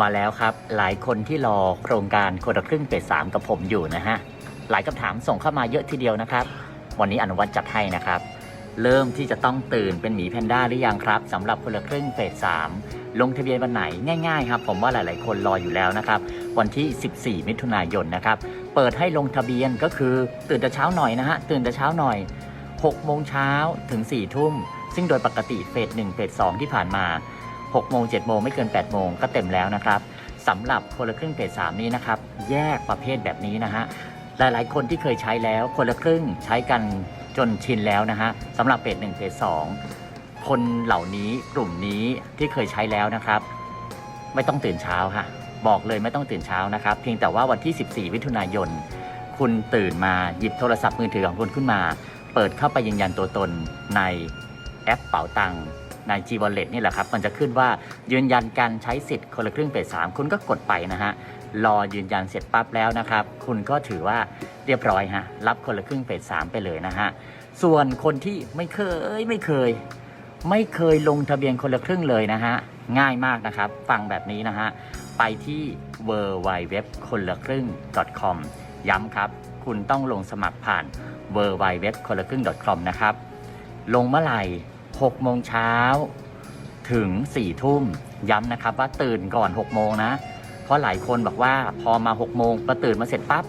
มาแล้วครับ หลายคนที่รอโครงการคนละครึ่งเฟสสามกับผมอยู่นะฮะ หลายคำถามส่งเข้ามาเยอะทีเดียวนะครับ วันนี้อนุวัตจัดให้นะครับ เริ่มที่จะต้องตื่นเป็นหมีแพนด้าหรือยังครับสำหรับคนละครึ่งเฟสสามลงทะเบียนวันไหนง่าย ๆ ครับ ผมว่าหลาย ๆ คนรออยู่แล้วนะครับ วันที่ 14 มิถุนายนนะครับ เปิดให้ลงทะเบียนก็คือตื่นแต่เช้าหน่อยนะฮะตื่นแต่เช้าหน่อย6โมงเช้าถึง4ทุ่มซึ่งโดยปกติเฟส1เฟส2ที่ผ่านมา 6โมง7โมงไม่เกิน 8 โมงก็เต็มแล้วนะครับสำหรับคนละครึ่งเฟส3นี้นะครับ แยกประเภทแบบนี้นะฮะหลายๆ คนที่เคยใช้แล้วคนละครึ่งใช้กันจนชินแล้วนะฮะสำหรับเฟส1เฟส2คนเหล่านี้กลุ่มนี้ที่เคยใช้แล้วนะครับ ไม่ต้องตื่นเช้าค่ะบอกเลยไม่ต้องตื่นเช้านะครับ เพียงแต่ว่าวันที่ 14มิถุนายน คุณตื่นมาหยิบโทรศัพท์มือถือของคุณขึ้นมา เปิดเข้าไปยืนยันตัวตนในแอปเป๋าตังค์ ใน G Wallet นี่แหละครับ มันจะขึ้นว่ายืนยันการใช้สิทธิ์คนละครึ่งเฟสสามคุณก็กดไปนะฮะรอยืนยันเสร็จปั๊บแล้วนะครับ คุณก็ถือว่าเรียบร้อยฮะรับคนละครึ่งเฟสสามไปเลยนะฮะส่วนคนที่ไม่เคยไม่เคย ไม่เคยลงทะเบียนคนละครึ่งเลยนะฮะง่ายมากนะครับ ฟังแบบนี้นะฮะไปที่ w w w คนละครึ่ง com ย้ำครับ คุณต้องลงสมัครผ่าน w w w คนละครึ่ง com นะครับ ลงเมื่อไหร่ 6โมงเช้าถึง4ทุ่มย้ำนะครับว่าตื่นก่อน6โมงนะ เพราะหลายคนบอกว่าพอมา6โมงพอตื่นมาเสร็จปั๊บ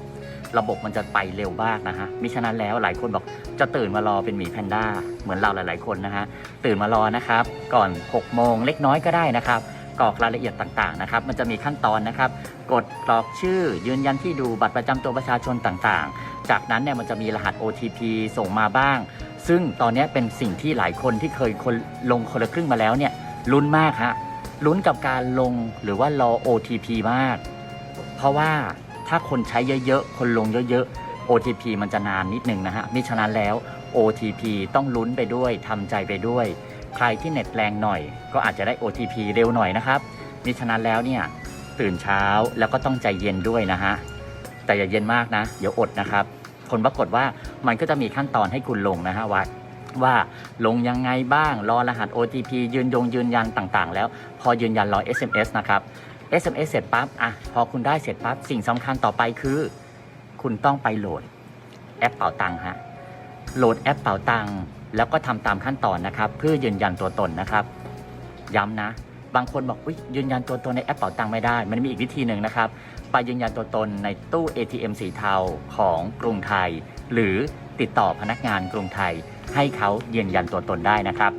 ระบบมันจะไปเร็วมากนะฮะมิฉะนั้นแล้วหลายคนบอกจะตื่นมารอเป็นหมีแพนด้าเหมือนเราหลาย ๆ คนนะฮะตื่นมารอนะครับ ก่อน 6 โมงเล็กน้อยก็ได้นะครับกรอกรายละเอียดต่างๆนะครับ มันจะมีขั้นตอนนะครับ กดกรอกชื่อ ยืนยันที่ดูบัตรประจำตัวประชาชนต่างๆ จากนั้นเนี่ยมันจะมีรหัส OTP ส่งมาบ้าง ซึ่งตอนนี้เป็นสิ่งที่หลายคนที่เคยคนลงคนละครึ่งมาแล้วเนี่ยลุ้นมากฮะลุ้นกับการลงหรือว่ารอ OTP มาก เพราะว่าถ้าคนใช้เยอะๆ คนลงเยอะๆ OTP มันจะนานนิดนึงนะฮะมิฉะนั้นแล้ว OTP ต้องลุ้นไปด้วยทำใจไปด้วย ใครที่เน็ตแรงหน่อย ก็อาจจะได้ OTP เร็วหน่อยนะครับมิฉะนั้นแล้วเนี่ยตื่นเช้าแล้วก็ต้องใจเย็นด้วยนะฮะแต่อย่าเย็นมากนะ เดี๋ยวอดนะครับผลปรากฏว่า มันก็จะมีขั้นตอนให้คุณลงนะฮะว่าว่าลงยังไงบ้าง รอรหัส OTP ยืนยงยืนยันต่างๆ แล้วพอยืนยันรอ SMS นะครับ SMS เสร็จปั๊บอะพอคุณได้เสร็จปั๊บสิ่งสำคัญต่อไปคือ คุณต้องไปโหลดแอปเป๋าตังค์ฮะโหลดแอปเป๋าตังค์แล้วก็ทำตามขั้นตอนนะครับ เพื่อยืนยันตัวตนนะครับ ย้ำนะ บางคนบอกอุ๊ยยืนยันตัวตนในแอปเป๋าตังค์ไม่ได้ มันมีอีกวิธีหนึ่งนะครับ ไปยืนยันตัวตนในตู้ ATM สีเทาของกรุงไทย หรือติดต่อพนักงานกรุงไทย ให้เขายืนยันตัวตนได้นะครับ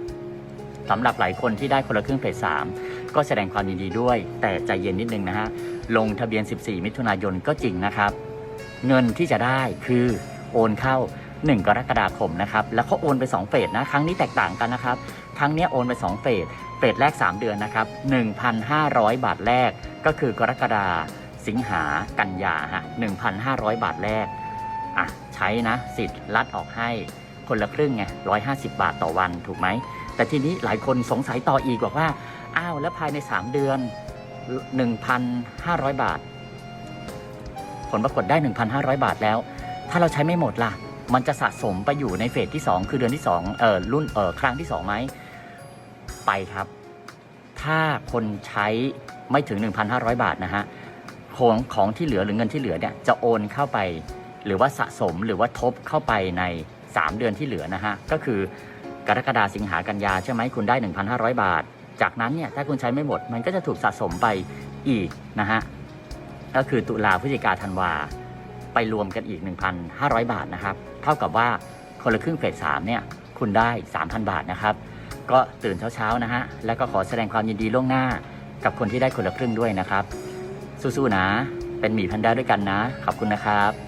สำหรับหลายคนที่ได้คนละครึ่งเฟสสามก็แสดงความยินดีด้วย แต่ใจเย็นนิดนึงนะฮะลงทะเบียน 14 มิถุนายนก็จริงนะครับ เงินที่จะได้คือโอนเข้า 1 กรกฎาคมนะครับแล้วเขาโอนไป 2 เฟสนะ ครั้งนี้แตกต่างกันนะครับ ครั้งนี้โอนไป 2 เฟส เฟสแรก 3 เดือนนะครับ1,500 บาทแรกก็คือกรกฎาสิงหากันยาฮะ1,500 บาทแรกอะใช้นะสิทธิ์รัดออกให้คนละครึ่งไง150 บาทต่อวันถูกไหม แต่ทีนี้หลายคนสงสัยต่ออีกบอกว่า อ้าว แล้วภายใน 3 เดือน 1,500 บาท ผลปรากฏได้ 1,500 บาทแล้ว ถ้าเราใช้ไม่หมดล่ะ มันจะสะสมไปอยู่ในเฟสที่ 2 คือเดือนที่2เออรุ่นเออครั้งที่2ไหมไปครับ ถ้าคนใช้ไม่ถึง 1,500 บาทนะฮะของของที่เหลือหรือเงินที่เหลือเนี่ยจะโอนเข้าไป หรือว่าสะสมหรือว่าทบเข้าไปใน 3 เดือนที่เหลือนะฮะก็คือกรกฎาสิงหากันยาใช่ไหมคุณได้ 1,500 บาท จากนั้นเนี่ยถ้าคุณใช้ไม่หมด มันก็จะถูกสะสมไปอีกนะฮะก็คือตุลาพฤศจิกาธันวา ไปรวมกันอีก 1,500 บาทนะครับ เท่ากับว่าคนละครึ่งเฟส3เนี่ยคุณได้ 3,000 บาทนะครับ ก็ตื่นเช้าๆนะฮะ แล้วก็ขอแสดงความยินดีล่วงหน้า กับคนที่ได้คนละครึ่งด้วยนะครับ สู้ๆนะ เป็นหมีแพนด้าด้วยกันนะ ขอบคุณนะครับ